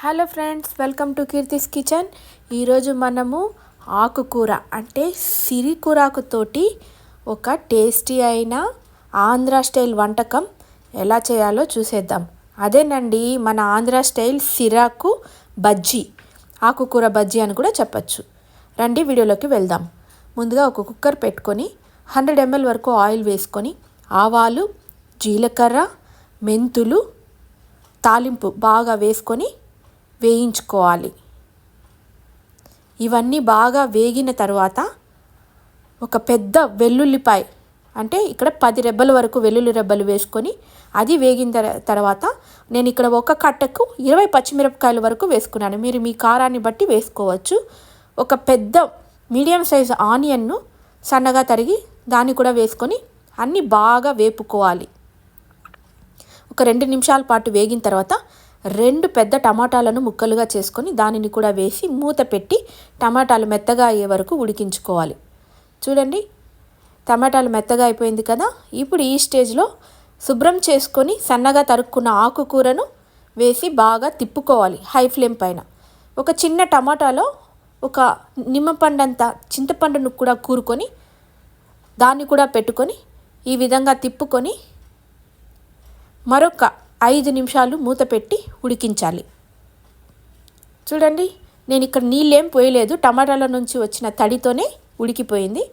Hello friends welcome to Keerthi's kitchen. ఈరోజు మనము ఆకుకూర అంటే సిరికూరాకుతోటి ఒక టేస్టీ అయిన ఆంధ్ర స్టైల్ వంటకం ఎలా చేయాలో చూసేద్దాం. అదేనండి మన ఆంధ్ర స్టైల్ సిరాకు బజ్జీ ఆకుకూర బజ్జీ అని కూడా చెప్పచ్చు. రండి వీడియోలోకి వెళ్దాం. ముందుగా ఒక కుక్కర్ పెట్టుకొని హండ్రెడ్ ఎంఎల్ వరకు ఆయిల్ వేసుకొని ఆవాలు జీలకర్ర మెంతులు తాలింపు బాగా వేసుకొని వేయించుకోవాలి. ఇవన్నీ బాగా వేగిన తర్వాత ఒక పెద్ద వెల్లుల్లిపాయ అంటే ఇక్కడ పది రెబ్బల వరకు వెల్లుల్లి రెబ్బలు వేసుకొని అది వేగిన తర్వాత నేను ఇక్కడ ఒక కట్టకు ఇరవై పచ్చిమిరపకాయల వరకు వేసుకున్నాను. మీరు మీ కారాన్ని బట్టి వేసుకోవచ్చు. ఒక పెద్ద మీడియం సైజ్ ఆనియన్ను సన్నగా తరిగి దాన్ని కూడా వేసుకొని అన్నీ బాగా వేపుకోవాలి. ఒక రెండు నిమిషాల పాటు వేగిన తర్వాత రెండు పెద్ద టమాటాలను ముక్కలుగా చేసుకొని దానిని కూడా వేసి మూత పెట్టి టమాటాలు మెత్తగా అయ్యే వరకు ఉడికించుకోవాలి. చూడండి టమాటాలు మెత్తగా అయిపోయింది కదా? ఇప్పుడు ఈ స్టేజ్లో శుభ్రం చేసుకొని సన్నగా తరుక్కున్న ఆకుకూరను వేసి బాగా తిప్పుకోవాలి హై ఫ్లేమ్ పైన. ఒక చిన్న టమాటాలో ఒక నిమ్మపండంత చింతపండును కూడా కూరుకొని దాన్ని కూడా పెట్టుకొని ఈ విధంగా తిప్పుకొని మరొక ఐదు నిమిషాలు మూత పెట్టి ఉడికించాలి. చూడండి నేను ఇక్కడ నీళ్ళేం పోయలేదు. టమాటాల నుంచి వచ్చిన తడితోనే ఉడికిపోయింది.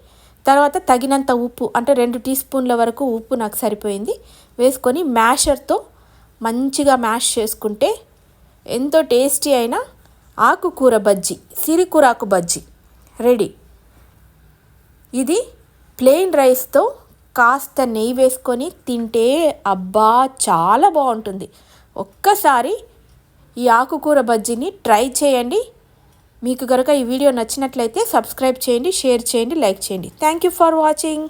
తర్వాత తగినంత ఉప్పు అంటే రెండు టీ స్పూన్ల వరకు ఉప్పు నాకు సరిపోయింది. వేసుకొని మ్యాషర్తో మంచిగా మ్యాష్ చేసుకుంటే ఎంతో టేస్టీ అయిన ఆకుకూర బజ్జీ సిరికూరాకు బజ్జీ. రెడీ. ఇది ప్లెయిన్ రైస్తో కాస్త నెయ్యి వేసుకొని తింటే అబ్బా చాలా బాగుంటుంది. ఒక్కసారి ఈ ఆకుకూర బజ్జీని ట్రై చేయండి. మీకు కనుక ఈ వీడియో నచ్చినట్లయితే సబ్స్క్రైబ్ చేయండి షేర్ చేయండి లైక్ చేయండి. Thank you for watching